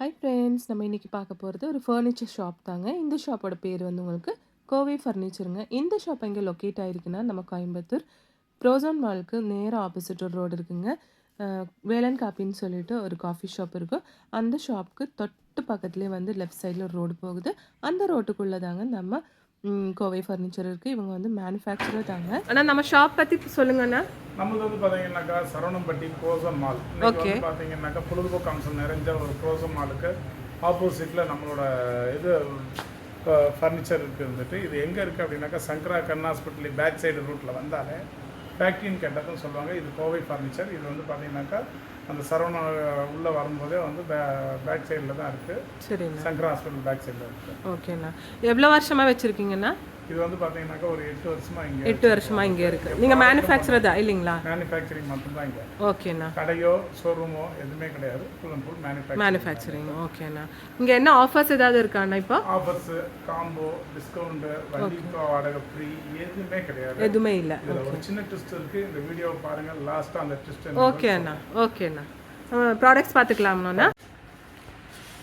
Hi friends நம்ம இன்றைக்கி பார்க்க போகிறது ஒரு ஃபர்னிச்சர் ஷாப் தாங்க. இந்த ஷாப்போட பேர் வந்து உங்களுக்கு கோவை ஃபர்னிச்சருங்க இந்த ஷாப் எங்கே லொக்கேட் ஆகிருக்குன்னா நம்ம கோயம்புத்தூர் ப்ரோசோன் மாலுக்கு நேராக ஆப்போசிட் ஒரு ரோடு இருக்குங்க. வேலன் காப்பின்னு சொல்லிட்டு ஒரு காஃபி ஷாப் இருக்கும் அந்த ஷாப்புக்கு தொட்டு பக்கத்துலேயே வந்து லெஃப்ட் சைடில் ஒரு ரோடு போகுது. அந்த ரோட்டுக்குள்ளே தாங்க நம்ம கோவை ஃபர்னிச்சர் இருக்குது இவங்க வந்து மேனுஃபேக்சரர் தாங்க. ஆனால் நம்ம ஷாப் பற்றி சொல்லுங்கண்ணா. நம்மளது வந்து பார்த்தீங்கன்னாக்கா சரவணம்பட்டி ப்ரோசன் மால் வந்து பார்த்தீங்கன்னாக்கா பொழுதுபோக்கு அம்சம் நிறைஞ்ச ஒரு ப்ரோசன் மாலுக்கு ஆப்போசிட்டில் நம்மளோட இது ஃபர்னிச்சர் இருக்குது வந்துட்டு. இது எங்கே இருக்குது அப்படின்னாக்கா சங்கரா கண் ஹாஸ்பிட்டல் பேக் சைடு ரூட்டில் வந்தாலே ஃபேக்ட்ரின்னு கேட்டதும் சொல்லுவாங்க இது கோவை ஃபர்னிச்சர் இது வந்து பார்த்தீங்கன்னாக்கா அந்த சரவண உள்ளே வரும்போதே வந்து பே பேக் சைடில் தான் இருக்குது சரிண்ணா சங்கரா ஹாஸ்பிட்டல் பேக் சைடில் இருக்குது ஓகேண்ணா. எவ்வளோ வருஷமாக வச்சுருக்கீங்கண்ணா? இது வந்து பார்த்தீங்கன்னாக்கா ஒரு எட்டு வருஷமாக இங்கே எட்டு வருஷமாக இங்கே இருக்குது நீங்கள் மேனுஃபேக்சரர் தான் இல்லைங்களா? மேனுஃபேக்சரிங் மட்டும்தான் இங்கே. ஓகேண்ணா. கடையோ ஷோரூமோ எதுவுமே கிடையாது. Full and full manufacturing manufacturing ஓகேண்ணா. இங்கே என்ன ஆஃபர்ஸ் ஏதாவது இருக்காண்ணா இப்போ? ஆஃபர்ஸு காம்போ டிஸ்கவுண்ட்டு வண்டி வாடகை ஃப்ரீ எதுவுமே கிடையாது. எதுவுமே இல்லை. இதில் ஒரு சின்ன ட்விஸ்ட் இருக்குது இந்த வீடியோவை பாருங்கள் லாஸ்ட்டாக அந்த ட்விஸ்ட் ஓகே அண்ணா ஓகே அண்ணா ப்ராடக்ட்ஸ் பார்த்துக்கலாம்ண்ணா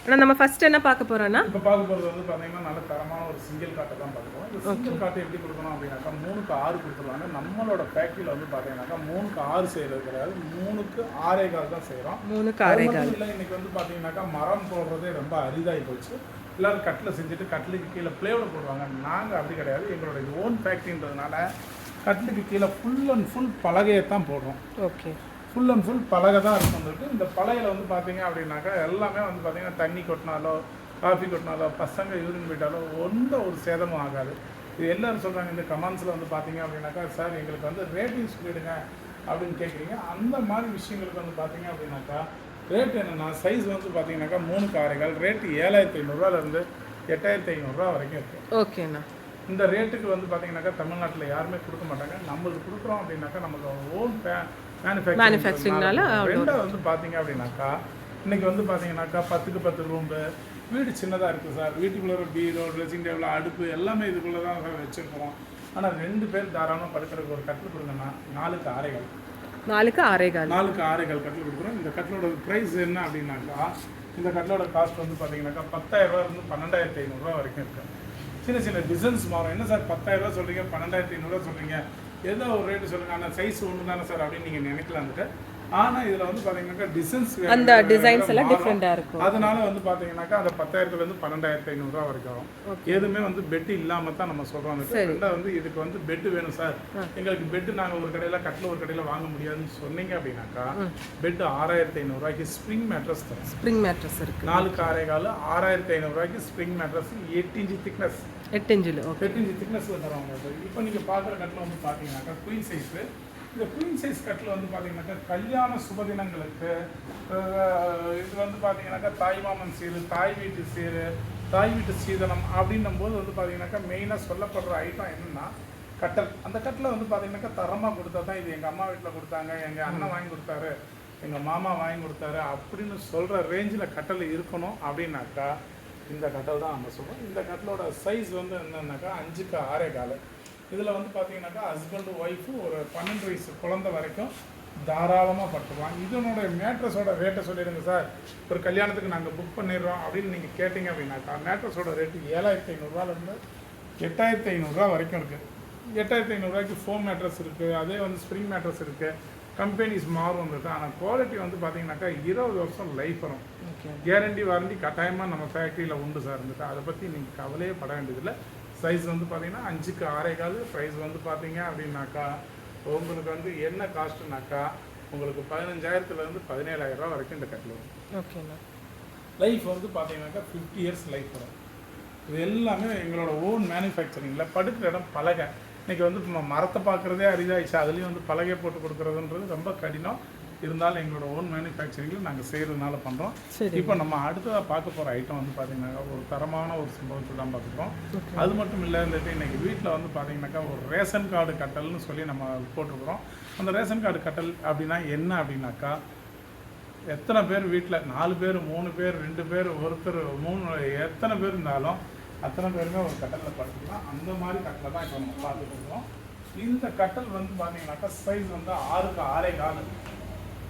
அண்ணா நம்ம ஃபர்ஸ்ட் என்ன பார்க்க போகிறோன்னா இப்போ பார்க்க போகிறது வந்து பார்த்தீங்கன்னா நல்ல தரமான ஒரு சிங்கிள் காட்டை தான் பார்க்க இந்த சிங்கிள் காட்டை எப்படி கொடுக்கணும் அப்படின்னாக்கா மூணுக்கு ஆறு கொடுத்துருவாங்க. நம்மளோட ஃபேக்ட்ரியில் வந்து பார்த்தீங்கன்னாக்கா மூணுக்கு ஆறு செய்கிறது கிடையாது மூணுக்கு ஆறே கால் தான் செய்கிறோம் மூணு காரை இல்லை இன்னைக்கு வந்து பார்த்தீங்கன்னாக்கா மரம் போடுறதே ரொம்ப அரிதாகி போச்சு. எல்லாரும் கட்டில் செஞ்சுட்டு கட்டிலுக்கு கீழே பிளேவில் போடுவாங்க. நாங்கள் அப்படி கிடையாது. எங்களோட ஓன் ஃபேக்ட்ரின்றதுனால கட்டிலுக்கு கீழே ஃபுல் அண்ட் ஃபுல் பலகையை தான் போடுறோம். ஓகே ஃபுல் அண்ட் ஃபுல் பலகை தான் இருக்கும் வந்துட்டு இந்த பலகையில் வந்து பார்த்தீங்க அப்படின்னாக்கா எல்லாமே வந்து பார்த்தீங்கன்னா தண்ணி கொட்டினாலோ காஃபி கொட்டினாலோ பசங்க யூரின் போயிட்டாலோ எந்த ஒரு சேதமும் ஆகாது. இது எல்லாரும் சொல்கிறாங்க இந்த கமெண்ட்ஸில் வந்து பார்த்தீங்க அப்படின்னாக்கா சார் எங்களுக்கு வந்து ரேட்டிங் சொல்லிடுங்க அப்படின்னு கேட்குறீங்க அந்த மாதிரி விஷயங்களுக்கு வந்து பார்த்தீங்க அப்படின்னாக்கா ரேட் என்னென்னா சைஸ் வந்து பார்த்தீங்கன்னாக்கா மூணு காரைகள் ரேட்டு ஏழாயிரத்தி ஐநூறுரூவாலேருந்து எட்டாயிரத்தி ஐநூறுரூவா வரைக்கும் இருக்குது ஓகேண்ணா. இந்த ரேட்டுக்கு வந்து பார்த்தீங்கன்னாக்கா தமிழ்நாட்டில் யாருமே கொடுக்க மாட்டாங்க. நம்மளுக்கு கொடுக்குறோம் அப்படின்னாக்கா நமக்கு ஓன் மேனுஃபேக்சரிங் Manufacturingனால ரெண்டாவது வந்து பார்த்தீங்க அப்படின்னாக்கா இன்னைக்கு வந்து பார்த்தீங்கன்னாக்கா பத்துக்கு பத்து ரூம்பு வீடு சின்னதாக இருக்குது சார். வீட்டுக்குள்ளே ஒரு பீரோ ட்ரெஸ்ஸிங் டேபிள் அடுப்பு எல்லாமே இதுக்குள்ளே தான் சார் வச்சுருக்கிறோம். ஆனால் ரெண்டு பேர் தாராளமாக படுக்கிறதுக்கு ஒரு கட்டில் கொடுங்கன்னா நாலுக்கு ஆரைகள். நாலுக்கு ஆறே கால் நாலுக்கு ஆரைகள் கட்டில் கொடுக்குறோம். இந்த கட்டிலோட ப்ரைஸ் என்ன அப்படின்னாக்கா இந்த கட்டிலோட காஸ்ட் வந்து பார்த்தீங்கன்னாக்கா பத்தாயிரரூவா இருந்து பன்னெண்டாயிரத்தி ஐநூறுரூவா வரைக்கும் இருக்குது சின்ன சின்ன டிசைன்ஸ் மாறும். என்ன சார் பத்தாயிரரூவா சொல்கிறீங்க பன்னெண்டாயிரத்தி ஐநூறுரூவா சொல்கிறீங்க எந்த ஒரு ரேட்டு சொல்லுங்கள் ஆனால் சைஸ் ஒன்று தானே சார் அப்படின்னு நீங்கள் நினைக்கலான்ட்டு ஆனால் இதில் வந்து பார்த்தீங்கன்னாக்கா டிசைன்ஸ் அந்த டிசைன்ஸ் எல்லாம் டிஃப்ரெண்ட்டாக இருக்கும். அதனால வந்து பார்த்தீங்கன்னாக்கா அந்த பத்தாயிரத்துலேருந்து பன்னெண்டாயிரத்தி ஐநூறுரூவா வரைக்கும் வரும் எதுவுமே வந்து பெட் இல்லாமல் தான் நம்ம சொல்கிறோம் ரெண்டாவது வந்து இதுக்கு வந்து பெட் வேணும் சார் எங்களுக்கு பெட் நாங்கள் ஒரு கடையில் கட்டில் ஒரு கடையில் வாங்க முடியாதுன்னு சொன்னீங்க அப்படின்னாக்கா பெட் ஆறாயிரத்தி ஐநூறுரூவாய்க்கு ஸ்ப்ரிங் மேட்ரஸ் தரும். ஸ்ப்ரிங் மேட்ரஸ் இருக்குது நாலுக்கு ஆறே கால் ஆறாயிரத்தி ஐநூறுரூவாய்க்கு ஸ்ப்ரிங் மேட்ரஸ் எட்டு இன்ச்சு திக்னஸ் எட்டு இன்ச்சில் எட்டு இன்ச்சு திக்னஸில் தருவாங்க இப்போ நீங்கள் பார்க்குற கட்டில் வந்து பார்த்தீங்கன்னாக்கா குயின் சைஸு இந்த குயின் சைஸ் கட்டில் வந்து பார்த்தீங்கன்னாக்கா கல்யாண சுபதினங்களுக்கு இது வந்து பார்த்தீங்கன்னாக்கா தாய் மாமன் சீரு தாய் வீட்டு சீரு தாய் வீட்டு சீதனம் அப்படின்னும் போது வந்து பார்த்தீங்கன்னாக்கா மெயினாக சொல்லப்படுற ஐட்டம் என்னென்னா கட்டல். அந்த கட்டில் வந்து பார்த்தீங்கன்னாக்கா தரமாக கொடுத்தா தான் இது எங்கள் அம்மா வீட்டில் கொடுத்தாங்க எங்கள் அண்ணன் வாங்கி கொடுத்தாரு எங்கள் மாமா வாங்கி கொடுத்தாரு அப்படின்னு சொல்கிற ரேஞ்சில் கட்டல் இருக்கணும் அப்படின்னாக்கா இந்த கட்டல் தான் நம்ம சொல்கிறோம் இந்த கட்டலோட சைஸ் வந்து என்னென்னாக்கா அஞ்சுக்கு ஆறே காலை. இதில் வந்து பார்த்தீங்கன்னாக்கா ஹஸ்பண்டு ஒய்ஃபு ஒரு பன்னெண்டு வயசு குழந்தை வரைக்கும் தாராளமாக படுத்துக்கலாம் இதனுடைய மேட்ரஸோட ரேட்டை சொல்லிடுங்க சார். ஒரு கல்யாணத்துக்கு நாங்கள் புக் பண்ணிடுறோம் அப்படின்னு நீங்கள் கேட்டிங்க அப்படின்னாக்கா மேட்ரஸோட ரேட்டு ஏழாயிரத்தி ஐநூறுரூவாலேருந்து எட்டாயிரத்தி ஐநூறுரூவா வரைக்கும் இருக்குது எட்டாயிரத்தி ஐநூறுரூவாய்க்கு ஃபோம் மேட்ரஸ் இருக்குது அதே வந்து ஸ்ப்ரிங் மேட்ரஸ் இருக்குது கம்பெனிஸ் மாறும் வந்துட்டு ஆனால் குவாலிட்டி வந்து பார்த்தீங்கன்னாக்கா இருபது வருஷம் லைஃப் வரும். ஓகே கேரண்டி வாரண்டி கட்டாயமாக நம்ம ஃபேக்ட்ரியில் உண்டு சார். இருந்துட்டு அதை பற்றி நீங்கள் கவலையே பட வேண்டியதில்லை. சைஸ் வந்து பார்த்தீங்கன்னா அஞ்சுக்கு ஆறே கால் ப்ரைஸ் வந்து பார்த்தீங்க அப்படின்னாக்கா உங்களுக்கு வந்து என்ன காஸ்ட்டுனாக்கா உங்களுக்கு பதினஞ்சாயிரத்துலேருந்து பதினேழாயிரம் ரூபா வரைக்கும் இந்த கட்டில் வரும். ஓகேண்ணா லைஃப் வந்து பார்த்தீங்கன்னாக்கா ஃபிஃப்டி இயர்ஸ் லைஃப் வரும். இது எல்லாமே எங்களோட ஓன் மேனுஃபேக்சரிங்கில் படுக்கிற இடம் பலகை. இன்றைக்கி வந்து நம்ம மரத்தை பார்க்குறதே அரிதாயிடுச்சு. அதுலேயும் வந்து பலகை போட்டு கொடுக்குறதுன்றது ரொம்ப கடினம். இருந்தாலும் எங்களோட ஓன் மேனுஃபேக்சரிங்கில் நாங்கள் செய்கிறதுனால பண்ணுறோம் இப்போ நம்ம அடுத்ததாக பார்க்க போகிற ஐட்டம் வந்து பார்த்தீங்கன்னாக்கா ஒரு தரமான ஒரு சம்பவத்தை தான் பார்த்துக்கிறோம். அது மட்டும் இல்லை இருந்துட்டு இன்னைக்கு வீட்டில் வந்து பார்த்தீங்கன்னாக்கா ஒரு ரேஷன் கார்டு கட்டல்னு சொல்லி நம்ம போட்டிருக்கிறோம். அந்த ரேஷன் கார்டு கட்டல் அப்படின்னா என்ன அப்படின்னாக்கா எத்தனை பேர் வீட்டில் நாலு பேர் மூணு பேர் ரெண்டு பேர் ஒருத்தர் மூணு எத்தனை பேர் இருந்தாலும் அத்தனை பேருமே ஒரு கட்டலில் படுத்துக்கலாம். அந்த மாதிரி கட்டலை தான் இப்போ நம்ம பார்த்துட்டு இருக்கோம் இந்த கட்டல் வந்து பார்த்தீங்கன்னாக்கா சைஸ் வந்து ஆறுக்கு ஆறே கால்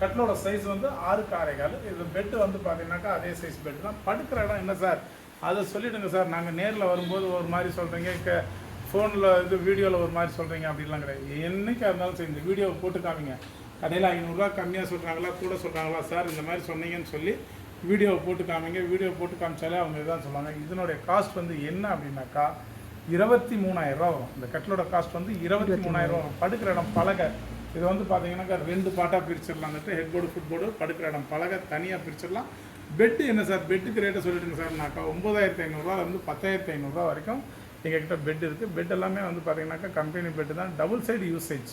கட்டிலோட சைஸ் வந்து ஆறு காரைக்கால். இது பெட்டு வந்து பார்த்தீங்கன்னாக்கா அதே சைஸ் பெட் தான். படுக்கிற இடம் என்ன சார் அதை சொல்லிவிடுங்க சார் நாங்கள் நேரில் வரும்போது ஒரு மாதிரி சொல்கிறீங்க க ஃபோனில் இது வீடியோவில் ஒரு மாதிரி சொல்கிறீங்க அப்படிலாம் கிடையாது. என்றைக்காக இருந்தாலும் சரி இந்த வீடியோவை போட்டு காமிங்க. கடையில் ஐநூறுரூவா கம்மியாக சொல்கிறாங்களா கூட சொல்கிறாங்களா சார் இந்த மாதிரி சொன்னீங்கன்னு சொல்லி வீடியோவை போட்டு காமிங்க. வீடியோ போட்டு காமிச்சாலே அவங்க இதான் சொல்லுவாங்க. இதனுடைய காஸ்ட் வந்து என்ன அப்படின்னாக்கா இருபத்தி மூணாயிரரூவா வரும். இந்த கட்டிலோட காஸ்ட் வந்து இருபத்தி மூணாயிரரூவா வரும். படுக்கிற இடம் பழக. இது வந்து பார்த்தீங்கன்னாக்கா ரெண்டு பார்ட்டாக பிரிச்சிடலாங்கிட்டு ஹெட் போர்டு ஃபுட் போர்டு படுக்கிற இடம். பலகை தனியாக பிரிச்சிடலாம். பெட்டு என்ன சார்? பெட்டுக்கு ரேட்டை சொல்லிட்டுங்க சார்னாக்கா ஒம்பதாயிரத்தி ஐநூறுரூவா வந்து பத்தாயிரத்தி ஐநூறுரூவா வரைக்கும் எங்ககிட்ட பெட் இருக்குது பெட் எல்லாமே வந்து பார்த்தீங்கன்னாக்கா கம்பெனி பெட்டு தான். டபுள் சைடு யூசேஜ்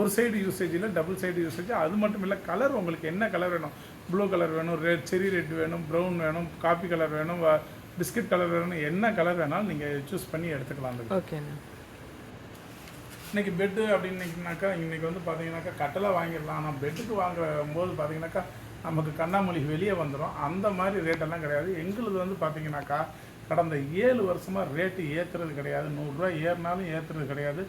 ஒரு சைடு யூசேஜ் இல்லை டபுள் சைடு யூசேஜ் அது மட்டும் இல்லை கலர் உங்களுக்கு என்ன கலர் வேணும்? ப்ளூ கலர் வேணும் ரெட் செரி ரெட் வேணும் ப்ரௌன் வேணும் காப்பி கலர் வேணும் பிஸ்கட் கலர் வேணும் என்ன கலர் வேணாலும் நீங்கள் சூஸ் பண்ணி எடுத்துக்கலாம். ஓகேண்ணா இன்னைக்கு பெட்டு அப்படின்னீங்கனாக்கா இன்னைக்கு வந்து பார்த்தீங்கன்னாக்கா கட்டளை வாங்கிடலாம். ஆனால் பெட்டுக்கு வாங்கும்போது பார்த்தீங்கன்னாக்கா நமக்கு கண்ணாமொழி வெளியே வந்துடும் அந்த மாதிரி ரேட்டெல்லாம் கிடையாது. எங்களுது வந்து பார்த்தீங்கன்னாக்கா கடந்த ஏழு வருஷமாக ரேட்டு ஏற்றுறது கிடையாது. நூறுரூவா ஏறினாலும் ஏற்றுறது கிடையாது.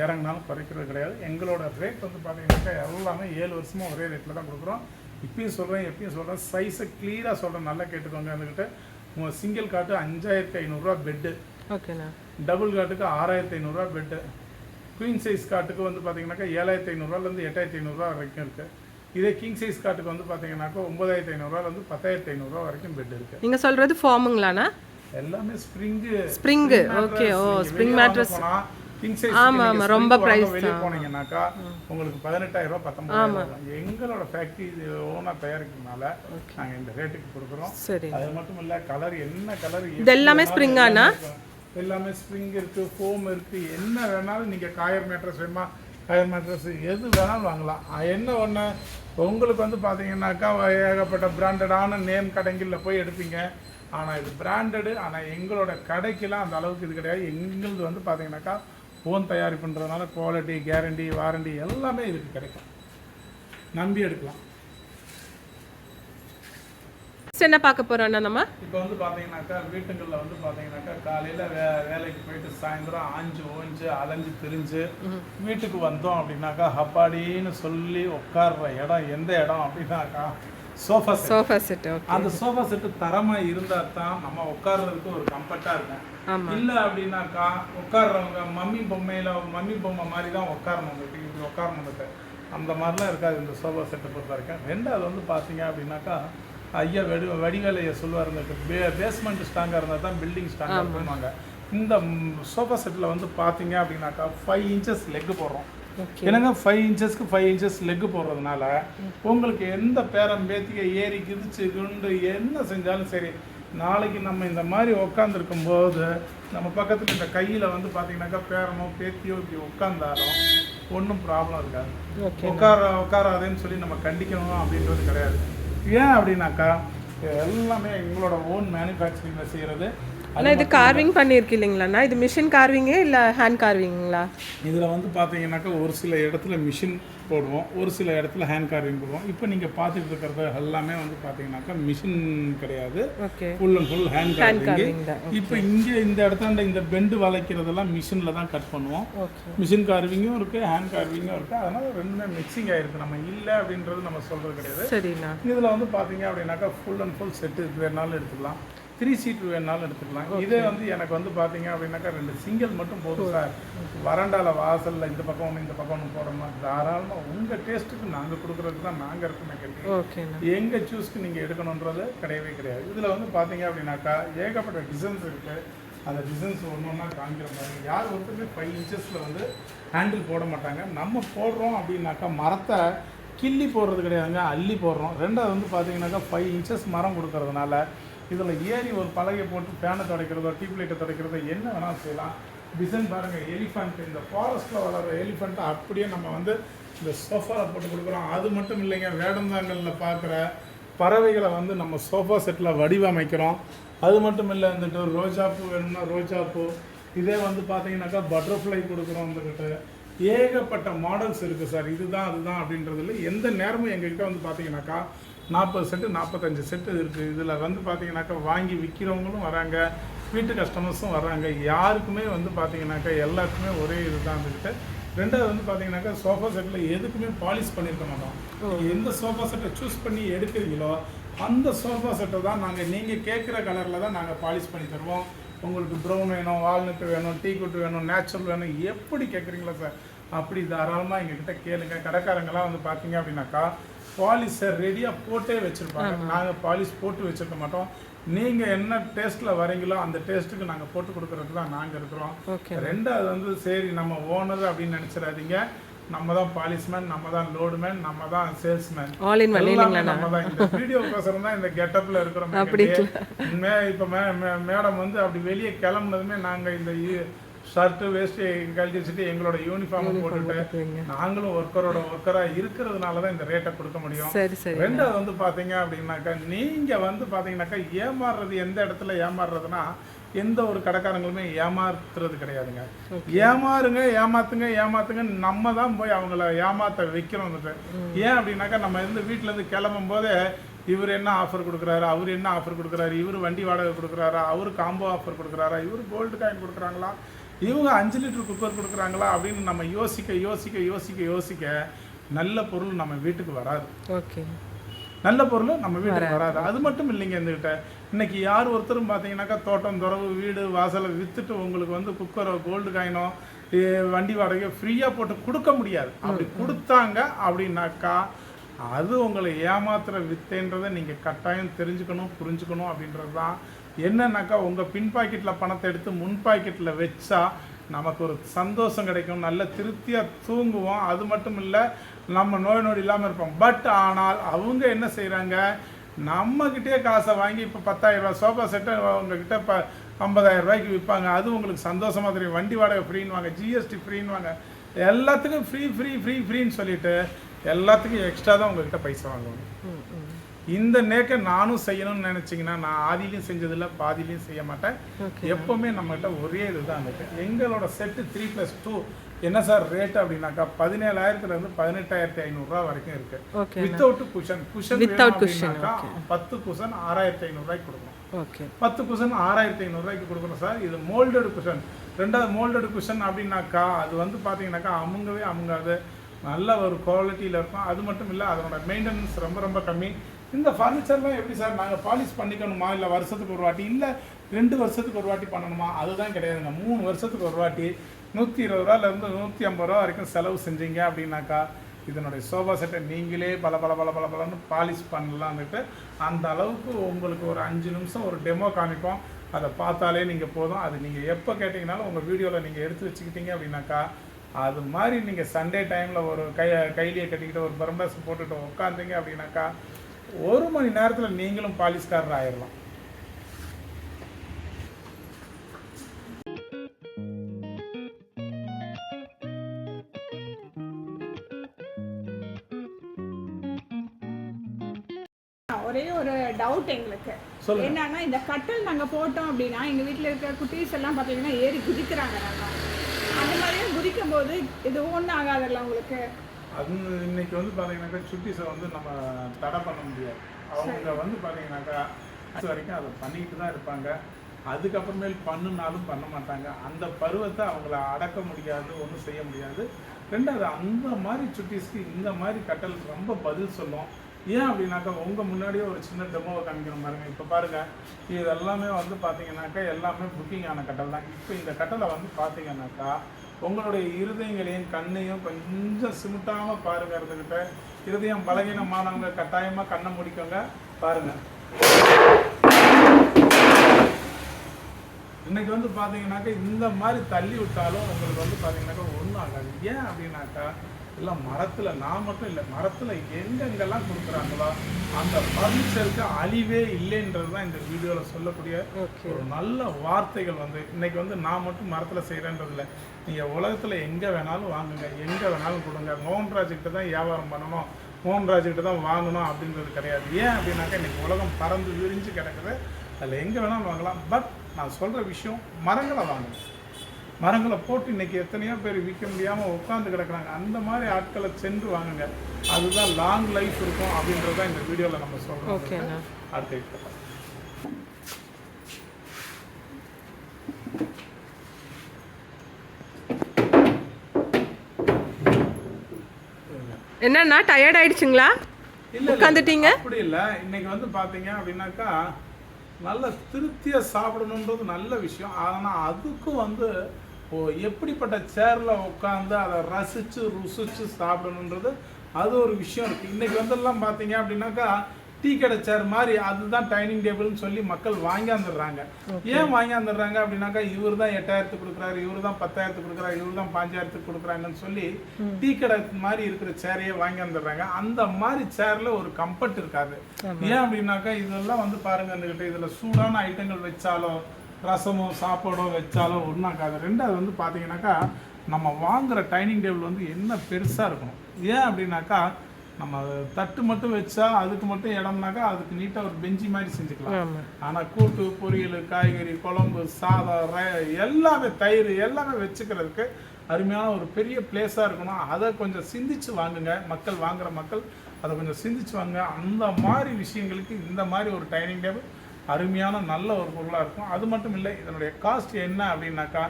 இறங்கினாலும் குறைக்கிறது கிடையாது. எங்களோட ரேட் வந்து பார்த்தீங்கன்னாக்கா எல்லாமே ஏழு வருஷமாக ஒரே ரேட்டில் தான் கொடுக்குறோம். இப்பயும் சொல்கிறேன் எப்பயும் சொல்கிறேன் சைஸை க்ளியராக சொல்கிறேன் நல்லா கேட்டுக்கோங்க உங்கள் சிங்கிள் காட்டு அஞ்சாயிரத்தி ஐநூறுரூவா பெட்டு ஓகேண்ணா டபுள் காட்டுக்கு ஆறாயிரத்தி ஐநூறுரூவா பெட்டு குயின் சைஸ் காட்டுக்கு வந்து பார்த்தீங்கன்னாக்கா ஏழாயிரத்தி ஐநூறுரூவாலேருந்து எட்டாயிரத்தி ஐநூறுரூவா வரைக்கும் இருக்குது இதே கிங் சைஸ் காட்டுக்கு வந்து பார்த்தீங்கன்னாக்கா ஒம்பதாயிரத்தி ஐநூறுரூவாலேருந்து பத்தாயிரத்தி ஐநூறுரூவா வரைக்கும் பெட் இருக்குது நீங்கள் சொல்கிறது ஃபார்முங்களாண்ணா எல்லாமே ஸ்ப்ரிங்கு Spring, okay, ஓ, spring mattress. கிங் சைஸ் ஆமா, ஆமா, ரொம்ப price வெளியே. போனீங்கன்னாக்கா உங்களுக்கு பதினெட்டாயிரம் ரூபாய் பத்தொன்பதாயிரம் ரூபாய். எங்களோட ஃபேக்ட்ரி இது ஓனாக தயாரிக்கிறதுனால நாங்கள் இந்த ரேட்டுக்கு கொடுக்குறோம். சரி. அது மட்டும் இல்ல கலர் என்ன கலர் இது எல்லாமே ஆண்ணா? எல்லாமே ஸ்ப்ரிங் இருக்குது ஃபோம் இருக்குது என்ன வேணாலும் நீங்கள் காயர் மேட்ரஸ் வேணுமா காயர் மேட்ரஸ் எது வேணாலும் வாங்கலாம். என்ன ஒன்று உங்களுக்கு வந்து பார்த்தீங்கன்னாக்கா ஏகப்பட்ட பிராண்டடான நேம் கடைங்களில் போய் எடுப்பீங்க. ஆனால் இது பிராண்டடு ஆனால் எங்களோட கடைக்கெலாம் அந்த அளவுக்கு இது கிடையாது. எங்களுது வந்து பார்த்தீங்கன்னாக்கா ஃபோன் தயாரிப்புன்றதுனால குவாலிட்டி கேரண்டி வாரண்டி எல்லாமே இதுக்கு கிடைக்கும். நம்பி எடுக்கலாம். என்ன பார்க்க போகிறோம்ண்ணா நம்ம? இப்போ வந்து பார்த்தீங்கன்னாக்கா வீட்டுங்களில் வந்து பார்த்தீங்கன்னாக்கா காலையில் வே வேலைக்கு போயிட்டு சாயந்தரம் ஆஞ்சு ஓஞ்சு அலைஞ்சு திரிஞ்சு வீட்டுக்கு வந்தோம் அப்படின்னாக்கா ஹப்பாடின்னு சொல்லி உட்கார்ற இடம் எந்த இடம் அப்படின்னாக்கா சோஃபா சோஃபா செட் அந்த சோஃபா செட்டு தரமாக இருந்தால் தான் நம்ம உட்கார்றதுக்கு ஒரு கம்ஃபர்ட்டாக இருக்கும். இல்லை அப்படின்னாக்கா உட்கார்றவங்க மம்மி பொம்மையில் மம்மி பொம்மை மாதிரி தான் உட்காரணும் உங்களுக்கு இப்படி உட்காரணும் அந்த மாதிரிலாம் இருக்காது இந்த சோஃபா செட்டை பொறுத்த வரைக்கும். ரெண்டாவது வந்து பார்த்தீங்க அப்படின்னாக்கா ஐயா வெடி வடிவேலையை சொல்லுவார் இந்த பே பேஸ்மெண்ட் ஸ்ட்ராங்காக இருந்தால் தான் பில்டிங் ஸ்ட்ராங்காக இருக்குமாங்க இந்த சோஃபா செட்டில் வந்து பார்த்தீங்க அப்படின்னாக்கா ஃபைவ் இன்ச்சஸ் லெக்கு போடுறோம். என்னங்க ஃபைவ் இன்ச்சஸ்க்கு ஃபைவ் இன்ச்சஸ் லெக்கு போடுறதுனால உங்களுக்கு எந்த பேரம் பேத்திக ஏறி கிதிச்சு குண்டு என்ன செஞ்சாலும் சரி நாளைக்கு நம்ம இந்த மாதிரி உட்காந்துருக்கும் போது நம்ம பக்கத்தில் இந்த கையில் வந்து பார்த்தீங்கன்னாக்கா பேரனோ பேத்தியோ இப்படி உட்காந்தாலும் ஒன்றும் ப்ராப்ளம் இருக்காது. உட்கார உட்காராதேன்னு சொல்லி நம்ம கண்டிக்கணும் அப்படின்றது கிடையாது. ஏன் அப்படின்னாக்கா எல்லாமே எங்களோட ஓன் மேனுஃபேக்சரிங்கில் செய்கிறது அண்ணா இது கார்விங் பண்ணியிருக்கு இல்லைங்களாண்ணா இது மிஷின் கார்விங்கே இல்லை ஹேண்ட் கார்விங்களா இதில் வந்து பார்த்தீங்கன்னாக்கா ஒரு சில இடத்துல மிஷின் போடுவோம் ஒரு சில இடத்துல ஹேண்ட் கார்விங் போடுவோம். இப்போ நீங்கள் பார்த்துட்டு இருக்கிறது எல்லாமே வந்து பார்த்தீங்கன்னாக்கா மிஷின் கிடையாது. Full and full hand carving இப்போ இங்கே இந்த இடத்தாண்ட இந்த பெண்டு வளைக்கிறதெல்லாம் மிஷினில் தான் கட் பண்ணுவோம். மிஷின் கார்விங்கும் இருக்குது ஹேண்ட் கார்விங்கும் இருக்குது அதனால் ரெண்டுமே மிக்சிங் ஆகிருக்கு நம்ம இல்லை அப்படின்றது நம்ம சொல்கிறது கிடையாது. இதில் வந்து பார்த்தீங்க அப்படின்னாக்கா ஃபுல் அண்ட் ஃபுல் செட்டு வேணாலும் எடுத்துக்கலாம். த்ரீ சீட் வேணாலும் எடுத்துக்கலாம். இதே வந்து எனக்கு வந்து பார்த்தீங்க அப்படின்னாக்கா ரெண்டு சிங்கிள் மட்டும் போதும் சார். வறண்டால வாசலில் இந்த பக்கம் ஒன்று இந்த பக்கம் ஒன்று போடணும் தாராளமாக உங்கள் டேஸ்ட்டுக்கு நாங்கள் கொடுக்குறதுக்கு தான் நாங்கள் இருக்கோமே ஓகேண்ணா எங்கள் சூஸ்க்கு நீங்கள் எடுக்கணுன்றது கிடையவே கிடையாது. இதில் வந்து பார்த்தீங்க அப்படின்னாக்கா ஏகப்பட்ட டிசைன்ஸ் இருக்குது அந்த டிசைன்ஸ் ஒன்று ஒன்றா காமிக்கிற மாதிரி. யார் ஒருத்தருமே ஃபைவ் இன்ச்சஸில் வந்து ஹேண்டில் போட மாட்டாங்க. நம்ம போடுறோம் அப்படின்னாக்கா மரத்தை கிள்ளி போடுறது கிடையாதுங்க. அள்ளி போடுறோம். ரெண்டாவது வந்து பார்த்தீங்கன்னாக்கா ஃபைவ் இன்ச்சஸ் மரம் கொடுக்கறதுனால இதில் ஏறி ஒரு பலகை போட்டு ஃபேனை துடைக்கிறதோ டியூப் லைட்டை துடைக்கிறதோ என்ன வேணாலும் செய்யலாம். டிசைன் பாருங்கள் எலிஃபண்ட் இந்த ஃபாரஸ்ட்டில் வளர்கிற எலிஃபண்ட்டை அப்படியே நம்ம வந்து இந்த சோஃபாவில் போட்டு கொடுக்குறோம். அது மட்டும் இல்லைங்க வேடந்தாங்கலில் பார்க்குற பறவைகளை வந்து நம்ம சோஃபா செட்டில் வடிவமைக்கிறோம். அது மட்டும் இல்லை வந்துட்டு ரோஜா பூ வேணும்னா ரோஜா பூ. இதே வந்து பார்த்தீங்கன்னாக்கா பட்டர்ஃப்ளை கொடுக்குறோம் வந்துக்கிட்டு ஏகப்பட்ட மாடல்ஸ் இருக்குது சார். இதுதான் அதுதான் அப்படின்றதுல எந்த நேரமும் எங்ககிட்ட வந்து பார்த்தீங்கன்னாக்கா நாற்பது செட்டு நாற்பத்தஞ்சு செட்டு இருக்குது இதில் வந்து பார்த்தீங்கன்னாக்கா வாங்கி விற்கிறவங்களும் வராங்க வீட்டு கஸ்டமர்ஸும் வர்றாங்க. யாருக்குமே வந்து பார்த்தீங்கன்னாக்கா எல்லாருக்குமே ஒரே இதுதான் வந்துக்கிட்டு ரெண்டாவது வந்து பார்த்தீங்கன்னாக்கா சோஃபா செட்டில் எதுக்குமே பாலிஷ் பண்ணியிருக்க மாட்டோம். எந்த சோஃபா செட்டை சூஸ் பண்ணி எடுக்கிறீங்களோ அந்த சோஃபா செட்டை தான் நாங்கள் நீங்கள் கேட்குற கலரில் தான் நாங்கள் பாலிஷ் பண்ணி தருவோம். உங்களுக்கு ப்ரௌன் வேணும் வால்நட் வேணும் டீ குட் வேணும் நேச்சுரல் வேணும் எப்படி கேட்குறீங்களா சார் அப்படி தாராளமாக எங்ககிட்ட கேளுங்க. கடைக்காரங்கெல்லாம் வந்து பார்த்தீங்க அப்படின்னாக்கா பாலிஷை ரெடியாக போட்டே வச்சுருப்பாங்க. நாங்கள் பாலிஷ் போட்டு வச்சிருக்க மாட்டோம். நீங்கள் என்ன டேஸ்ட்டில் வரீங்களோ அந்த டேஸ்ட்டுக்கு நாங்கள் போட்டு கொடுக்கறதுக்கு தான் நாங்கள் இருக்கிறோம். ரெண்டாவது வந்து சரி நம்ம ஓனர் அப்படின்னு நினச்சிடாதீங்க. நம்ம தான் பாலிஷ்மேன் நம்ம தான் லோடுமேன் நம்ம தான் சேல்ஸ்மேன் இல்லைங்களா நம்ம தான். இந்த வீடியோக்கோசரம் தான் இந்த கெட்டப்ல இருக்கிறோம் மே இப்போ மே- மேடம் வந்து அப்படி வெளியே கிளம்புனதுமே நாங்கள் இந்த ஷர்ட்டு வேஸ்ட்டு கழட்டி வச்சுட்டு எங்களோட யூனிஃபார்ம் போட்டுட்டு. நாங்களும் ஒர்க்கரோட ஒர்க்கராக இருக்கிறதுனால தான் இந்த ரேட்டை கொடுக்க முடியும். ரெண்டாவது வந்து பாத்தீங்க அப்படின்னாக்கா நீங்க வந்து பாத்தீங்கன்னாக்கா ஏமாறுறது எந்த இடத்துல ஏமாறுறதுன்னா எந்த ஒரு கடைக்காரங்களுமே ஏமாத்துறது கிடையாதுங்க. ஏமாறுங்க ஏமாத்துங்க ஏமாத்துங்க நம்ம தான் போய் அவங்கள ஏமாத்த வைக்கிறோம் ஏன் அப்படின்னாக்கா நம்ம இருந்து வீட்டுல இருந்து கிளம்பும் போதே இவர் என்ன ஆஃபர் கொடுக்குறாரு அவர் என்ன ஆஃபர் கொடுக்குறாரு இவர் வண்டி வாடகை கொடுக்குறாரா அவர் காம்போ ஆஃபர் கொடுக்குறாரா இவர் கோல்டு காயின் கொடுக்குறாங்களா இவங்க அஞ்சு லிட்டர் குக்கர் கொடுக்குறாங்களா அப்படின்னு நம்ம யோசிக்க யோசிக்க யோசிக்க யோசிக்க நல்ல பொருள் நம்ம வீட்டுக்கு வராது. ஓகே. நல்ல பொருள் நம்ம வீட்டுக்கு வராது. அது மட்டும் இல்லைங்க எங்ககிட்ட. இன்னைக்கு யார் ஒருத்தரும் பார்த்தீங்கன்னாக்கா தோட்டம் துறவு வீடு வாசலை வித்துட்டு உங்களுக்கு வந்து குக்கரோ கோல்டு காயினோ வண்டி வாடகையோ ஃப்ரீயாக போட்டு கொடுக்க முடியாது. அப்படி கொடுத்தாங்க அப்படின்னாக்கா அது உங்களை ஏமாத்துற வித்தைன்றதை நீங்கள் கட்டாயம் தெரிஞ்சுக்கணும் புரிஞ்சுக்கணும் அப்படின்றது தான் என்னன்னாக்கா உங்கள் பின் பாக்கெட்டில் பணத்தை எடுத்து முன் பாக்கெட்டில் வச்சா நமக்கு ஒரு சந்தோஷம் கிடைக்கும். நல்ல திருப்தியாக தூங்குவோம். அது மட்டும் இல்லை நம்ம நோய் நொடி இல்லாமல் இருப்போம். பட் ஆனால் அவங்க என்ன செய்கிறாங்க நம்மக்கிட்டே காசை வாங்கி இப்போ பத்தாயிரரூபா சோஃபா செட்டை உங்ககிட்ட இப்போ ஐம்பதாயிரம் ரூபாய்க்கு விற்பாங்க அது உங்களுக்கு சந்தோஷமாக தெரியும். வண்டி வாடகை ஃப்ரீன்னு வாங்க ஜிஎஸ்டி ஃப்ரீன்னு வாங்க எல்லாத்துக்கும் ஃப்ரீ ஃப்ரீ ஃப்ரீ ஃப்ரீன்னு சொல்லிட்டு எல்லாத்துக்கும் எக்ஸ்ட்ரா தான் உங்கள்கிட்ட பைசா வாங்குவாங்க ம். இந்த நேக்க நானும் செய்யணும்னு நினைச்சீங்கன்னா நான் ஆதிலையும் செஞ்சதில்ல பாதிலையும் செய்ய மாட்டேன். எப்பவுமே நம்மகிட்ட ஒரே இதுதான் இருக்கு. எங்களோட செட்டு த்ரீ ப்ளஸ் டூ என்ன சார் ரேட் அப்படின்னாக்கா பதினேழாயிரத்துல இருந்து பதினெட்டாயிரத்தி ஐநூறுரூவா வரைக்கும் இருக்கு. Without cushion cushion Without cushion, பத்து குஷன் ஆறாயிரத்தி ஐநூறுரூவாய்க்கு கொடுக்கணும். ஓகே. பத்து குஷன் ஆறாயிரத்தி ஐநூறுரூவாய்க்கு கொடுக்கணும் சார் இது மோல்டடு குஷன் ரெண்டாவது மோல்டடு குஷன் அப்படின்னாக்கா அது வந்து பார்த்தீங்கன்னாக்கா அமுங்கவே அமுங்காது. நல்ல ஒரு குவாலிட்டியில் இருக்கும். அது மட்டும் இல்லை அதோட மெயின்டெனன்ஸ் ரொம்ப ரொம்ப கம்மி. இந்த ஃபர்னிச்சர்லாம் எப்படி சார் நாங்கள் பாலிஷ் பண்ணிக்கணுமா? இல்லை வருஷத்துக்கு ஒரு வாட்டி? இல்லை ரெண்டு வருஷத்துக்கு ஒரு வாட்டி பண்ணணுமா? அதுதான் கிடையாதுங்க. மூணு வருஷத்துக்கு ஒரு வாட்டி நூற்றி இருபது ரூபாலேருந்து நூற்றி ஐம்பது ரூபா வரைக்கும் செலவு செஞ்சீங்க அப்படின்னாக்கா இதனுடைய சோஃபா செட்டை நீங்களே பல பல பல பல பலன்னு பாலிஷ் பண்ணலான்னுட்டு அந்த அளவுக்கு உங்களுக்கு ஒரு அஞ்சு நிமிஷம் ஒரு டெமோ காமிப்போம். அதை பார்த்தாலே நீங்கள் போதும். அது நீங்கள் எப்போ கேட்டிங்கனாலும் உங்கள் வீடியோவில் நீங்கள் எடுத்து வச்சுக்கிட்டீங்க அப்படின்னாக்கா அது மாதிரி நீங்கள் சண்டே டைமில் ஒரு கை கைலியை கட்டிக்கிட்டு ஒரு பரம்டாஸ் போட்டுட்டு உட்காந்தீங்க அப்படின்னாக்கா ஒரு மணி நேரத்தில் நீங்களும் பாலிஷ்காரர் ஆயிடலாம் ஒரே ஒரு டவுட் எங்களுக்கு. என்னன்னா இந்த கட்டில் நாங்க போட்டோம் அப்படின்னா எங்க வீட்ல இருக்கிற குட்டீஸ் எல்லாம் பாத்தீங்கன்னா ஏறி குதிக்கிறாங்க நல்லா. அந்த மாதிரியே குதிக்கும் போது இது ஒன்றும் ஆகாதுல்ல உங்களுக்கு? அது இன்னைக்கு வந்து பார்த்தீங்கன்னாக்கா சுட்டிஸை வந்து நம்ம தடை பண்ண முடியாது. அவங்க வந்து பார்த்தீங்கன்னாக்கா அது வரைக்கும் அதை பண்ணிக்கிட்டு தான் இருப்பாங்க. அதுக்கப்புறமேல் பண்ணுனாலும் பண்ண மாட்டாங்க. அந்த பருவத்தை அவங்கள அடக்க முடியாது ஒன்றும் செய்ய முடியாது. ரெண்டாவது அந்த மாதிரி சுட்டிஸ்க்கு இந்த மாதிரி கட்டல் ரொம்ப பதில் சொல்லும். ஏன் அப்படின்னாக்கா உங்கள் முன்னாடியே ஒரு சின்ன டெமோவை காமிக்கிற பாருங்க இப்போ பாருங்க இது எல்லாமே வந்து பார்த்தீங்கன்னாக்கா எல்லாமே புக்கிங் ஆன கட்டல் தான். இப்போ இந்த கட்டலை வந்து பார்த்தீங்கன்னாக்கா உங்களுடைய இருதயங்களையும் கண்ணையும் கொஞ்சம் சிமிட்டாம பாருங்க இருந்துக்கிட்ட இருதயம் பலகீனமானவங்க கட்டாயமா கண்ணை முடிக்கோங்க பாருங்க. இன்னைக்கு வந்து பாத்தீங்கன்னாக்கா இந்த மாதிரி தள்ளி விட்டாலும் உங்களுக்கு வந்து பாத்தீங்கன்னாக்கா ஒன்றும் ஆகாது. ஏன் அப்படின்னாக்கா எல்லாம் மரத்துல நான் மட்டும் இல்லை மரத்துல எங்கெங்கெல்லாம் கொடுக்குறாங்களோ அந்த ஃபர்னிச்சருக்கு அழிவே இல்லைன்றது தான் இந்த வீடியோவில் சொல்லக்கூடிய ஒரு நல்ல வார்த்தைகள் வந்து. இன்னைக்கு வந்து நான் மட்டும் மரத்தில் செய்கிறேன்றதில்ல நீங்கள் உலகத்தில் எங்கே வேணாலும் வாங்குங்க எங்கே வேணாலும் கொடுங்க. மோகன்ராஜ் கிட்ட தான் வியாபாரம் பண்ணணும் மோகன்ராஜ் கிட்ட தான் வாங்கணும் அப்படின்றது கிடையாது. ஏன் அப்படின்னாக்கா இன்னைக்கு உலகம் பறந்து விரிஞ்சு கிடக்குது. அதில் எங்கே வேணாலும் வாங்கலாம். பட் நான் சொல்கிற விஷயம் மரங்களை வாங்கணும் மரங்களை போட்டு இன்னைக்கு எத்தனையோ பேர் விற்க முடியாமல் உட்காந்து கிடக்குறாங்க. அந்த மாதிரி ஆட்களை சென்று வாங்குங்க. அதுதான் லாங் லைஃப் இருக்கும் அப்படின்றத இந்த வீடியோவில் நம்ம சொல்கிறோம் ஓகேண்ணா அடுத்த என்னண்ணா டயர்ட் ஆயிடுச்சுங்களா? உட்காந்துட்டீங்க? அப்படி இல்லை. இன்னைக்கு வந்து பார்த்தீங்க அப்படின்னாக்கா நல்ல திருப்தியாக சாப்பிடணுன்றது நல்ல விஷயம். ஆனால் அதுக்கும் வந்து ஓ எப்படிப்பட்ட சேரில் உட்காந்து அதை ரசித்து ருசித்து சாப்பிடணுன்றது அது ஒரு விஷயம் இருக்குது இன்றைக்கி வந்தெல்லாம் பார்த்தீங்க அப்படின்னாக்கா டீ கடை சேர் மாதிரி அதுதான் டைனிங் டேபிள்னு சொல்லி மக்கள் வாங்கியாந்துடுறாங்க ஏன் வாங்கியாந்துடுறாங்க அப்படின்னாக்கா இவர் தான் எட்டாயிரத்துக்கு கொடுக்குறாரு இவர் தான் பத்தாயிரத்துக்கு கொடுக்குறாரு இவர் தான் பாஞ்சாயிரத்துக்கு கொடுக்குறாங்கன்னு சொல்லி டீ கடை மாதிரி இருக்கிற சேரையே வாங்கியாந்துடுறாங்க அந்த மாதிரி சேர்ல ஒரு கம்ஃபர்ட் இருக்காது. ஏன் அப்படின்னாக்கா இதெல்லாம் வந்து பாருங்க இந்த இதுல சூடான ஐட்டங்கள் வச்சாலோ ரசமோ சாப்பாடோ வச்சாலோ ஒன்றாக்காது ரெண்டாவது வந்து பார்த்தீங்கன்னாக்கா நம்ம வாங்குற டைனிங் டேபிள் வந்து என்ன பெருசாக இருக்கணும்? ஏன் அப்படின்னாக்கா நம்ம தட்டு மட்டும் வச்சா அதுக்கு மட்டும் இடம்னாக்கா அதுக்கு நீட்டாக ஒரு பெஞ்சி மாதிரி செஞ்சுக்கலாம். ஆனால் கூட்டு பொரியல் காய்கறி குழம்பு சாதம் எல்லாமே தயிர் எல்லாமே வச்சுக்கிறதுக்கு அருமையான ஒரு பெரிய பிளேஸாக இருக்கணும். அதை கொஞ்சம் சிந்திச்சு வாங்குங்க. மக்கள் வாங்குற மக்கள் அதை கொஞ்சம் சிந்திச்சு வாங்குங்க அந்த மாதிரி விஷயங்களுக்கு இந்த மாதிரி ஒரு டைனிங் டேபிள் அருமையான நல்ல ஒரு பொருளாக இருக்கும். அது மட்டும் இல்லை இதனுடைய காஸ்ட் என்ன அப்படின்னாக்கா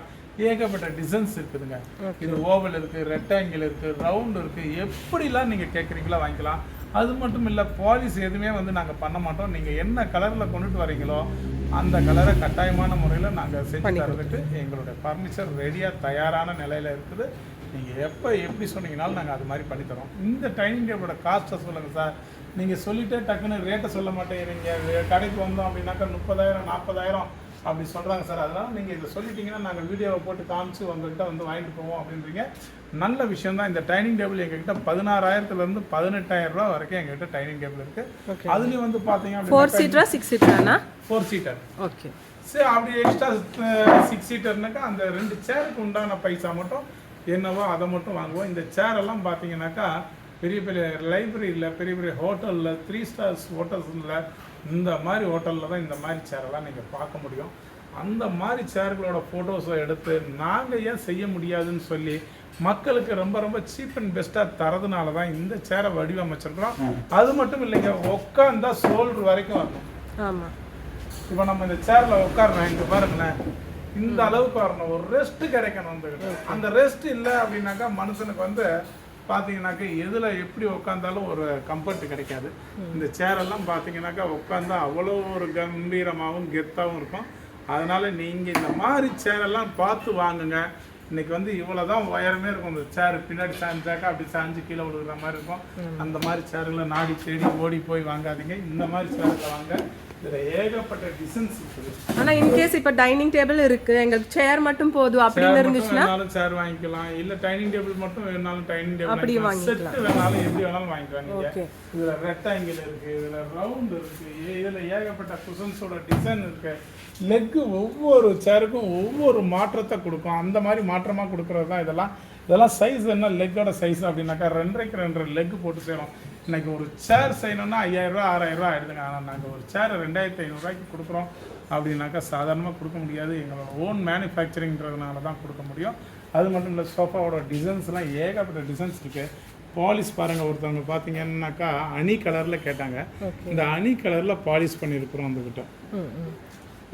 ஏகப்பட்ட டிசைன்ஸ் இருக்குதுங்க. இது ஓவல் இருக்குது ரெக்டாங்கிள் இருக்குது ரவுண்ட் இருக்குது எப்படிலாம் நீங்கள் கேட்குறீங்களா வாங்கிக்கலாம். அது மட்டும் இல்லை பாலிஸ் எதுவுமே வந்து நாங்கள் பண்ண மாட்டோம். நீங்கள் என்ன கலரில் கொண்டுட்டு வரீங்களோ அந்த கலரை கட்டாயமான முறையில் நாங்கள் செஞ்சு தரதுக்கு எங்களுடைய ஃபர்னிச்சர் ரெடியாக தயாரான நிலையில் இருக்குது. நீங்கள் எப்போ எப்படி சொன்னீங்கனாலும் நாங்கள் அது மாதிரி பண்ணி தரோம். இந்த டைனிங் டேபிளோட காஸ்ட்டை சொல்லுங்கள் சார் நீங்கள் சொல்லிட்டே டக்குன்னு ரேட்டை சொல்ல மாட்டேங்கிறீங்க. கடைக்கு வந்தோம் அப்படின்னாக்கா முப்பதாயிரம் நாற்பதாயிரம் அப்படி சொல்கிறாங்க சார். அதனால் நீங்கள் இதை சொல்லிட்டீங்கன்னா நாங்கள் வீடியோவை போட்டு காமிச்சு உங்கள்கிட்ட வந்து வாங்கிட்டு போவோம் அப்படின்றீங்க. நல்ல விஷயம் தான். இந்த டைனிங் டேபிள் எங்ககிட்ட பதினாறாயிரத்துலேருந்து பதினெட்டாயிரம் ரூபா வரைக்கும் எங்ககிட்ட டைனிங் டேபிள் இருக்குது அதுலேயும் வந்து பார்த்தீங்க ஃபோர் சீட்டரா சிக்ஸ் சீட்டராண்ணா ஃபோர் சீட்டர் ஓகே. சரி அப்படி எக்ஸ்ட்ரா சிக்ஸ் சீட்டர்னாக்கா அந்த ரெண்டு சேருக்கு உண்டான பைசா மட்டும் என்னவோ அதை மட்டும் வாங்குவோம். இந்த சேர் எல்லாம் பார்த்தீங்கன்னாக்கா பெரிய பெரிய லைப்ரரியில் பெரிய பெரிய ஹோட்டலில் த்ரீ ஸ்டார்ஸ் ஹோட்டல்ஸில் இந்த மாதிரி ஹோட்டலில் தான் இந்த மாதிரி சேரெல்லாம் நீங்கள் பார்க்க முடியும். அந்த மாதிரி சேர்களோட ஃபோட்டோஸை எடுத்து நாங்கள் ஏன் செய்ய முடியாதுன்னு சொல்லி மக்களுக்கு ரொம்ப ரொம்ப சீப் அண்ட் பெஸ்ட்டாக தரதுனால தான் இந்த சேரை வடிவமைச்சிருக்கிறோம். அது மட்டும் இல்லைங்க உட்காந்தா சோல்டர் வரைக்கும் வரணும். ஆமாம் இப்போ நம்ம இந்த சேர்ல உட்காரணும் இங்க பாருங்களேன். இந்த அளவுக்கு வரணும். ஒரு ரெஸ்ட் கிடைக்கணும் அந்த அந்த ரெஸ்ட் இல்லை அப்படின்னாக்கா மனுஷனுக்கு வந்து பார்த்தீங்கன்னாக்கா எதில் எப்படி உட்காந்தாலும் ஒரு கம்ஃபர்ட் கிடைக்காது. இந்த சேரெல்லாம் பார்த்தீங்கன்னாக்கா உட்காந்தா அவ்வளோ ஒரு கம்பீரமாகவும் கெத்தாகவும் இருக்கும். அதனால நீங்கள் இந்த மாதிரி சேரெல்லாம் பார்த்து வாங்குங்க. இன்னைக்கு வந்து இவ்வளோ தான் உயரமே இருக்கும். இந்த சேர் பின்னாடி சாஞ்சாக்கா அப்படி சாஞ்சு கீழே விழுகிற மாதிரி இருக்கும். அந்த மாதிரி சேருங்களை நாடி தேடி ஓடி போய் வாங்காதீங்க. இந்த மாதிரி சேருங்களை வாங்க. ஆனா இன்கேஸ் இப்ப டைனிங் டேபிள் இருக்கு எங்களுக்கு சேர் மட்டும் போதும் அப்படின்னு சேர் இருந்துச்சுன்னா சேர் வாங்கிக்கலாம். இல்ல டைனிங் டேபிள் மட்டும் வேணாலும் டைனிங் டேபிள் அப்படி வாங்கிக்கலாம். செட் வேணாலும் எப்படி வேணாலும் வாங்கிக்கலாம் நீங்க. இதுல ரெக்டாங்கிள் இருக்கு இதுல ரவுண்ட் இருக்கு இதுல ஏகப்பட்ட குஷன்ஸோட டிசைன் இருக்கு. லெக் ஒவ்வொரு சேருக்கும் ஒவ்வொரு மாற்றத்தை கொடுக்கும். அந்த மாதிரி மாற்றமா கொடுக்கறது தான் இதெல்லாம். இதெல்லாம் சைஸ் என்ன? லெக்கோட சைஸ் அப்படின்னாக்கா ரெண்டரைக்கு ரெண்டரை லெக் போட்டு செய்யறோம் இன்னைக்கு ஒரு சேர் செய்யணும்னா ஆறாயிரம் ரூபா ஆயிடுதுங்க. ஆனால் நாங்கள் ஒரு சேர் ரெண்டாயிரத்தி ஐநூறுரூவாய்க்கு கொடுக்குறோம். அப்படின்னாக்கா சாதாரணமாக கொடுக்க முடியாது. எங்களோட ஓன் மேனுஃபேக்சரிங்கிறதுனால தான் கொடுக்க முடியும். அது மட்டும் இல்லை சோஃபாவோட டிசைன்ஸ்லாம் ஏகப்பட்ட டிசைன்ஸ் இருக்குது பாலிஷ் பாருங்கள் ஒருத்தவங்க பார்த்தீங்கன்னாக்கா அணி கலரில் கேட்டாங்க. இந்த அணி கலரில் பாலிஷ் பண்ணியிருக்கிறோம் அந்த கிட்ட.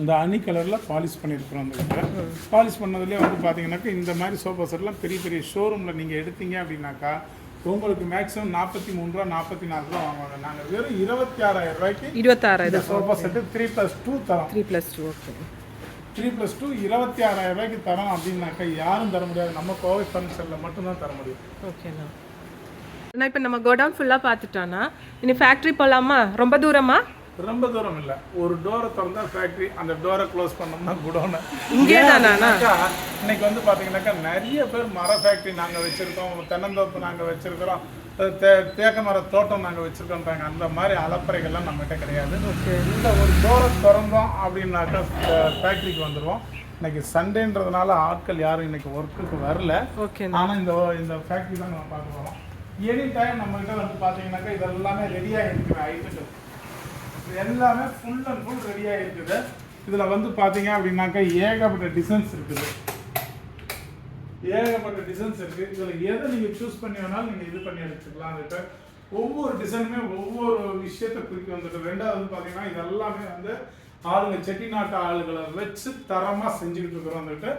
இந்த அணி கலரில் பாலிஷ் பண்ணியிருக்கிறோம் அந்த கிட்ட. பாலிஷ் பண்ணதுலேயே வந்து பார்த்தீங்கன்னாக்கா இந்த மாதிரி சோஃபா செட்லாம் பெரிய பெரிய ஷோரூமில் நீங்கள் எடுத்தீங்க அப்படின்னாக்கா உங்களுக்கு மேக்ஸிமம் நாற்பத்தி மூணு ரூபா நாற்பத்தி நாலு ரூபா வாங்குவாங்க. நாங்கள் வெறும் இருபத்தி ஆறாயிரம் ரூபாய்க்கு இருபத்தாறாயிரம் sofa set three plus two தரோம். Three plus two okay three plus two இருபத்தி ஆறாயிரம் ரூபாய்க்கு தரோம் அப்படின்னாக்கா யாரும் தர முடியாது. நம்ம கோவை ஃபர்னிச்சரில் மட்டும்தான் தர முடியும். ஓகேண்ணா இப்போ நம்ம கோடவுன் ஃபுல்லாக பார்த்துட்டோன்னா இனி ஃபேக்ட்ரி போகலாமா ரொம்ப தூரமா? ரொம்ப தூரம் இல்லை. ஒரு டோரை திறந்தா ஃபேக்ட்ரி அந்த டோரை க்ளோஸ் பண்ணோம்னா குடோனு இங்கே இன்னைக்கு வந்து பார்த்தீங்கன்னாக்கா நிறைய பேர் மர ஃபேக்ட்ரி நாங்கள் வச்சுருக்கோம் தென்னந்தோப்பு நாங்கள் வச்சுருக்கிறோம் தே தேக்க மர தோட்டம் நாங்கள் வச்சுருக்கோன்றாங்க அந்த மாதிரி அலப்பறைகள்லாம் நம்மகிட்ட கிடையாது. இந்த ஒரு டோரை திறந்தோம் அப்படின்னாக்கா ஃபேக்ட்ரிக்கு வந்துடுவோம் இன்னைக்கு சண்டேன்றதுனால ஆட்கள் யாரும் இன்னைக்கு ஒர்க்குக்கு வரல. ஓகேண்ணா ஆனால் இந்த இந்த ஃபேக்ட்ரி தான் நம்ம பார்க்க போகிறோம் எனி டைம் நம்மகிட்ட வந்து பார்த்தீங்கன்னாக்கா இது எல்லாமே ரெடியாக இருக்கிற ஐட்டங்கள் எல்லாமே ஃபுல் அண்ட் ஃபுல் ரெடியாக இருக்குது இதில் வந்து பார்த்தீங்க அப்படின்னாக்கா ஏகப்பட்ட டிசைன்ஸ் இருக்குது. ஏகப்பட்ட டிசைன்ஸ் இருக்குது இதில் எதை நீங்கள் சூஸ் பண்ணி வேணாலும் நீங்கள் இது பண்ணி எடுத்துக்கலாம். அதுக்கு ஒவ்வொரு டிசைனுமே ஒவ்வொரு விஷயத்தை குறிக்க வந்துட்டு ரெண்டாவது வந்து பார்த்தீங்கன்னா இது எல்லாமே வந்து ஆளுங்க செட்டிநாட்டு ஆளுகளை வச்சு தரமாக செஞ்சுக்கிட்டு இருக்கிறோம் வந்துட்டு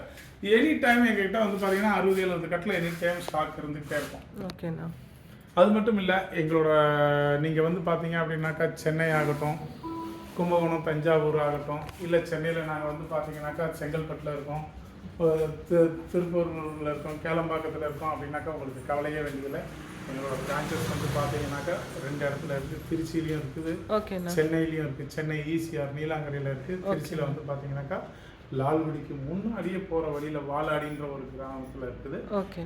எனி டைம் எங்ககிட்ட வந்து பார்த்தீங்கன்னா அறுபது எழுபது கட்டில் எனி டைம் ஸ்டாக் இருந்துகிட்டே இருக்கும். ஓகேண்ணா அது மட்டும் இல்லை எங்களோட நீங்கள் வந்து பார்த்தீங்க அப்படின்னாக்கா சென்னை ஆகட்டும் கும்பகோணம் தஞ்சாவூர் ஆகட்டும் இல்லை சென்னையில் நாங்கள் வந்து பார்த்தீங்கன்னாக்கா செங்கல்பட்டில் இருக்கோம் திருப்பூரில் இருக்கோம் கேளம்பாக்கத்தில் இருக்கோம் அப்படின்னாக்கா உங்களுக்கு கவலையே வேண்டியதில்லை. எங்களோட பிரான்ச்சஸ் வந்து பார்த்தீங்கன்னாக்கா ரெண்டு இடத்துல இருக்குது திருச்சியிலையும் இருக்குது சென்னையிலையும் இருக்குது சென்னை ஈசிஆர் நீலாங்கரையில் இருக்குது திருச்சியில் வந்து பார்த்தீங்கன்னாக்கா லால்குடிக்கு முன்னாடியே போகிற வழியில் வாலாடின்ற ஒரு கிராமத்தில் இருக்குது.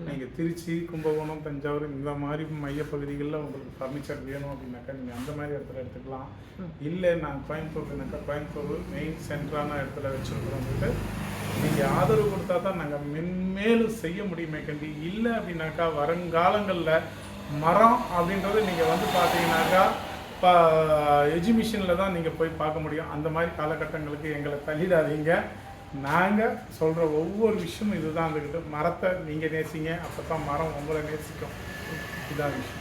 நீங்கள் திருச்சி கும்பகோணம் தஞ்சாவூர் இந்த மாதிரி மையப்பகுதிகளில் உங்களுக்கு ஃபர்னிச்சர் வேணும் அப்படின்னாக்கா நீங்கள் அந்த மாதிரி இடத்துல எடுத்துக்கலாம். இல்லை நான் கோயம்புத்தூர்னாக்கா கோயம்புத்தூர் மெயின் சென்டரான இடத்துல வச்சுருக்கிறோம் நீங்கள் ஆதரவு கொடுத்தா தான் நாங்கள் மென்மேலும் செய்ய முடியுமே கண்டி. இல்லை அப்படின்னாக்கா வருங்காலங்களில் மரம் அப்படின்றது நீங்கள் வந்து பார்த்தீங்கன்னாக்கா இப்போ எஜுமிஷனில் தான் நீங்கள் போய் பார்க்க முடியும். அந்த மாதிரி காலகட்டங்களுக்கு எங்களை தள்ளிடாதீங்க. நாங்கள் சொல்கிற ஒவ்வொரு விஷயமும் இதுதான் இருந்துக்கிட்டு மரத்தை நீங்கள் நேசிங்க அப்போ தான் மரம் உங்களை நேசிக்கும். இதான் விஷயம்.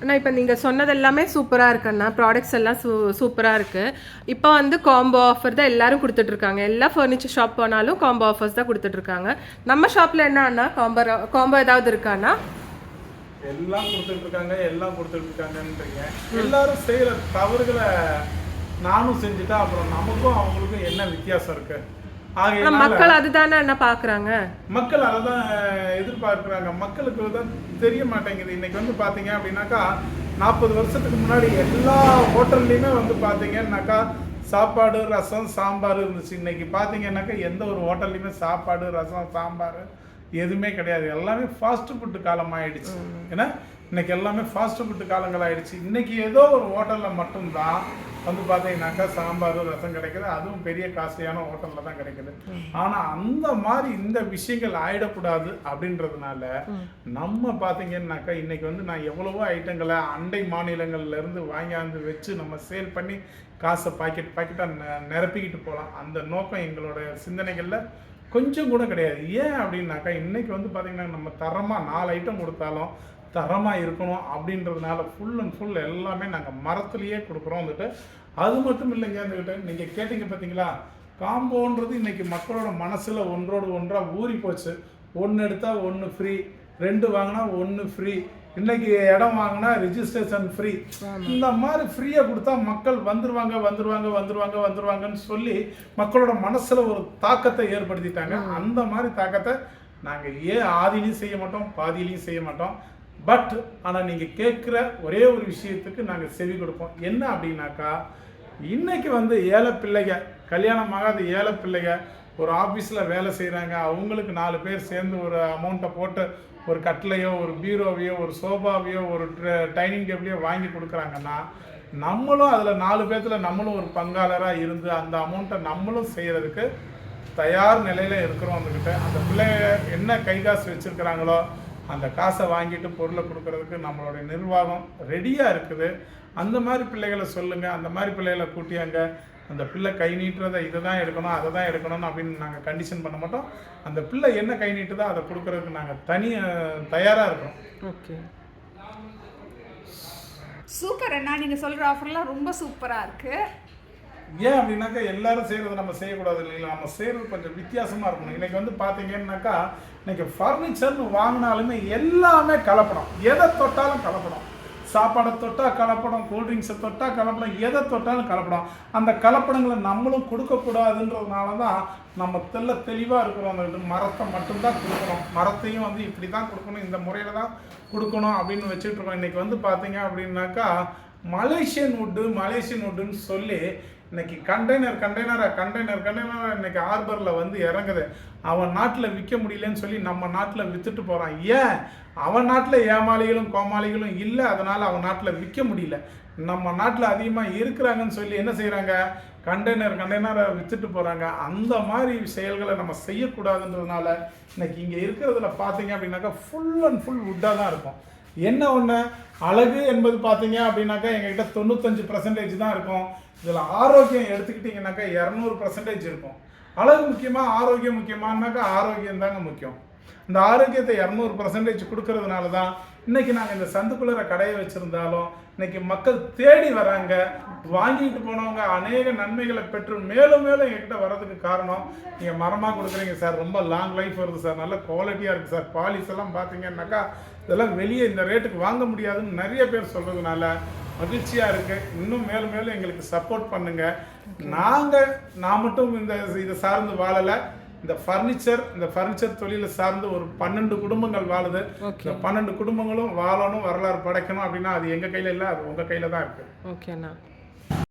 அண்ணா இப்போ நீங்கள் சொன்னது எல்லாமே சூப்பராக இருக்குண்ணா ப்ராடக்ட்ஸ் எல்லாம் சூ சூப்பராக இருக்குது இப்போ வந்து காம்போ ஆஃபர் தான் எல்லோரும் கொடுத்துட்ருக்காங்க. எல்லா ஃபர்னிச்சர் ஷாப் போனாலும் காம்போ ஆஃபர்ஸ் தான் கொடுத்துட்ருக்காங்க. நம்ம ஷாப்பில் என்னன்னா காம்போ காம்போ ஏதாவது இருக்காண்ணா எல்லாம் கொடுத்துட்டு இருக்காங்க எல்லாம் கொடுத்துட்டு இருக்காங்கன்றீங்க. எல்லாரும் செய்யற தவறுகளை நானும் செஞ்சுட்டா அப்புறம் நமக்கும் அவங்களுக்கும் என்ன வித்தியாசம் இருக்கு? மக்கள் அதுதானே என்ன பார்க்குறாங்க? மக்கள் அதை தான் எதிர்பார்க்குறாங்க. மக்களுக்கு தான் தெரிய மாட்டேங்குது. இன்னைக்கு வந்து பார்த்தீங்க அப்படின்னாக்கா நாற்பது வருஷத்துக்கு முன்னாடி எல்லா ஹோட்டல்லையுமே வந்து பார்த்தீங்கன்னாக்கா சாப்பாடு ரசம் சாம்பார் இருந்துச்சு. இன்னைக்கு பார்த்தீங்கன்னாக்கா எந்த ஒரு ஹோட்டல்லையுமே சாப்பாடு ரசம் சாம்பார் எதுவுமே கிடையாது. எல்லாமே ஃபாஸ்ட் ஃபுட்டு காலம் ஆயிடுச்சு ஏன்னா இன்னைக்கு எல்லாமே ஃபாஸ்ட் ஃபுட்டு காலங்கள் ஆயிடுச்சு இன்னைக்கு ஏதோ ஒரு ஹோட்டலில் மட்டும்தான் வந்து பார்த்தீங்கன்னாக்கா சாம்பார் ரசம் கிடைக்குது. அதுவும் பெரிய காஸ்ட்லியான ஹோட்டலில் தான் கிடைக்குது. ஆனால் அந்த மாதிரி இந்த விஷயங்கள் ஆயிடக்கூடாது அப்படின்றதுனால நம்ம பார்த்தீங்கன்னாக்கா இன்னைக்கு வந்து நான் எவ்வளவோ ஐட்டங்களை அண்டை மாநிலங்கள்ல இருந்து வாங்கியாந்து வச்சு நம்ம சேல் பண்ணி காசை பாக்கெட் பாக்கெட்டாக நிரப்பிக்கிட்டு போகலாம். அந்த நோக்கம் எங்களோட சிந்தனைகளில் கொஞ்சம் கூட கிடையாது. ஏன் அப்படின்னாக்கா இன்னைக்கு வந்து பார்த்தீங்கன்னா நம்ம தரமாக நாலு ஐட்டம் கொடுத்தாலும் தரமாக இருக்கணும் அப்படின்றதுனால ஃபுல் அண்ட் ஃபுல் எல்லாமே நாங்கள் மரத்துலேயே கொடுக்குறோம் வந்துட்டு. அது மட்டும் இல்லைங்க வந்துக்கிட்டு நீங்கள் கேட்டிங்க பார்த்தீங்களா காம்போன்றது இன்னைக்கு மக்களோட மனசில் ஒன்றோடு ஒன்றாக ஊறி போச்சு. ஒன்று எடுத்தால் ஒன்று ஃப்ரீ ரெண்டு வாங்கினா ஒன்று ஃப்ரீ இன்னைக்கு இடம் வாங்கினா ரிஜிஸ்ட்ரேஷன் ஃப்ரீ இந்த மாதிரி ஃப்ரீயாக கொடுத்தா மக்கள் வந்துருவாங்க வந்துருவாங்க வந்துருவாங்க வந்துருவாங்கன்னு சொல்லி மக்களோட மனசில் ஒரு தாக்கத்தை ஏற்படுத்திட்டாங்க. அந்த மாதிரி தாக்கத்தை நாங்கள் ஏன் ஆதிலையும் செய்ய மாட்டோம் பாதியிலையும் செய்ய மாட்டோம்? பட் ஆனால் நீங்கள் கேட்குற ஒரே ஒரு விஷயத்துக்கு நாங்கள் செவி கொடுப்போம். என்ன அப்படின்னாக்கா இன்னைக்கு வந்து ஏழை பிள்ளைங்க கல்யாணம் ஆகாத ஏழை பிள்ளைங்க ஒரு ஆஃபீஸில் வேலை செய்கிறாங்க அவங்களுக்கு நாலு பேர் சேர்ந்து ஒரு அமௌண்ட்டை போட்டு ஒரு கட்டிலையோ ஒரு பீரோவையோ ஒரு சோஃபாவையோ ஒரு டைனிங் டேபிளையோ வாங்கி கொடுக்குறாங்கன்னா நம்மளும் அதில் நாலு பேர்த்தில் நம்மளும் ஒரு பங்காளராக இருந்து அந்த அமௌண்ட்டை நம்மளும் செய்கிறதுக்கு தயார் நிலையில் இருக்கிறோம் அவங்கக்கிட்ட அந்த பிள்ளைங்க என்ன கை காசு வச்சுருக்கிறாங்களோ அந்த காசை வாங்கிட்டு பொருளை கொடுக்கறதுக்கு நம்மளுடைய நிர்வாகம் ரெடியாக இருக்குது. அந்த மாதிரி பிள்ளைகளை சொல்லுங்கள் அந்த மாதிரி பிள்ளைகளை கூட்டி அங்கே அந்த பிள்ளை கை நீட்டுறதை இதை தான் எடுக்கணும் அதை தான் எடுக்கணும்னு அப்படின்னு நாங்கள் கண்டிஷன் பண்ண மாட்டோம். அந்த பிள்ளை என்ன கை நீட்டுதோ அதை கொடுக்கறதுக்கு நாங்கள் தனி தயாராக இருக்கோம் ஓகே. சூப்பர் அண்ணா நீங்கள் சொல்கிற ஆஃபர்லாம் ரொம்ப சூப்பராக இருக்குது ஏன் அப்படின்னாக்கா எல்லாரும் செய்கிறது நம்ம செய்யக்கூடாது இல்லைங்களா? நம்ம செய்கிறது கொஞ்சம் வித்தியாசமாக இருக்கணும். இன்னைக்கு வந்து பார்த்தீங்கன்னாக்கா இன்னைக்கு ஃபர்னிச்சர்னு வாங்கினாலுமே எல்லாமே கலப்படம். எதை தொட்டாலும் கலப்படம். சாப்பாடை தொட்டால் கலப்படம் கூல்ட்ரிங்க்ஸை தொட்டால் கலப்படம் எதை தொட்டாலும் கலப்படம். அந்த கலப்படங்களை நம்மளும் கொடுக்கக்கூடாதுன்றதுனால தான் நம்ம தெல்ல தெளிவாக இருக்கிறோம் அந்த மரத்தை மட்டும்தான் கொடுக்குறோம் மரத்தையும் வந்து இப்படி தான் கொடுக்கணும். இந்த முறையில் தான் கொடுக்கணும் அப்படின்னு வச்சுட்டு இருக்கோம் இன்றைக்கி வந்து பார்த்தீங்க அப்படின்னாக்கா மலேசியன் உட்டு மலேசியன் வுட்டுன்னு சொல்லி இன்னைக்கு கண்டெய்னர் கண்டெய்னராக கண்டெய்னர் கண்டெய்னராக இன்னைக்கு ஹார்பரில் வந்து இறங்குது. அவன் நாட்டில் விற்க முடியலன்னு சொல்லி நம்ம நாட்டில் விற்றுட்டு போகிறான் ஏன்? அவன் நாட்டில் ஏமாளிகளும் கோமாளிகளும் இல்லை அதனால் அவன் நாட்டில் விற்க முடியல. நம்ம நாட்டில் அதிகமாக இருக்கிறாங்கன்னு சொல்லி என்ன செய்கிறாங்க கண்டெய்னர் கண்டெய்னரை விற்றுட்டு போகிறாங்க அந்த மாதிரி செயல்களை நம்ம செய்யக்கூடாதுன்றதுனால இன்னைக்கு இங்கே இருக்கிறதுல பார்த்தீங்க அப்படின்னாக்கா ஃபுல் அண்ட் ஃபுல் வுட்டாக தான் இருக்கும். என்ன ஒன்று அழகு என்பது பார்த்தீங்க அப்படின்னாக்கா எங்ககிட்ட தொண்ணூத்தஞ்சு பர்சன்டேஜ் தான் இருக்கும். இதில் ஆரோக்கியம் எடுத்துக்கிட்டிங்கனாக்கா இரநூறு பர்சன்டேஜ் இருக்கும். அழகு முக்கியமாக ஆரோக்கியம் முக்கியமானாக்கா ஆரோக்கியம் தாங்க முக்கியம். இந்த ஆரோக்கியத்தை இரநூறு பர்சன்டேஜ் கொடுக்கறதுனால தான் இன்னைக்கு நாங்கள் இந்த சந்துக்குள்ளற கடையை வச்சுருந்தாலும் இன்னைக்கு மக்கள் தேடி வராங்க. வாங்கிட்டு போனவங்க அநேக நன்மைகளை பெற்று மேலும் மேலும் எங்கிட்ட வர்றதுக்கு காரணம் நீங்கள் மரமாக கொடுக்குறீங்க சார். ரொம்ப லாங் லைஃப் வருது சார். நல்ல குவாலிட்டியாக இருக்குது சார். பாலிஸ் எல்லாம் பார்த்தீங்கன்னாக்கா இதெல்லாம் வெளியே இந்த ரேட்டுக்கு வாங்க முடியாதுன்னு நிறைய பேர் சொல்கிறதுனால மகிழ்ச்சியாக இருக்குது இன்னும் மேலும் மேலும் எங்களுக்கு சப்போர்ட் பண்ணுங்கள் நாங்கள் நான் மட்டும் இந்த இதை சார்ந்து வாழலை. இந்த ஃபர்னிச்சர் இந்த ஃபர்னிச்சர் தொழிலை சார்ந்து ஒரு பன்னெண்டு குடும்பங்கள் வாழுது. இந்த பன்னெண்டு குடும்பங்களும் வாழணும் வரலாறு படைக்கணும் அப்படின்னா அது எங்கள் கையில் இல்லை அது உங்கள் கையில் தான் இருக்குது ஓகேண்ணா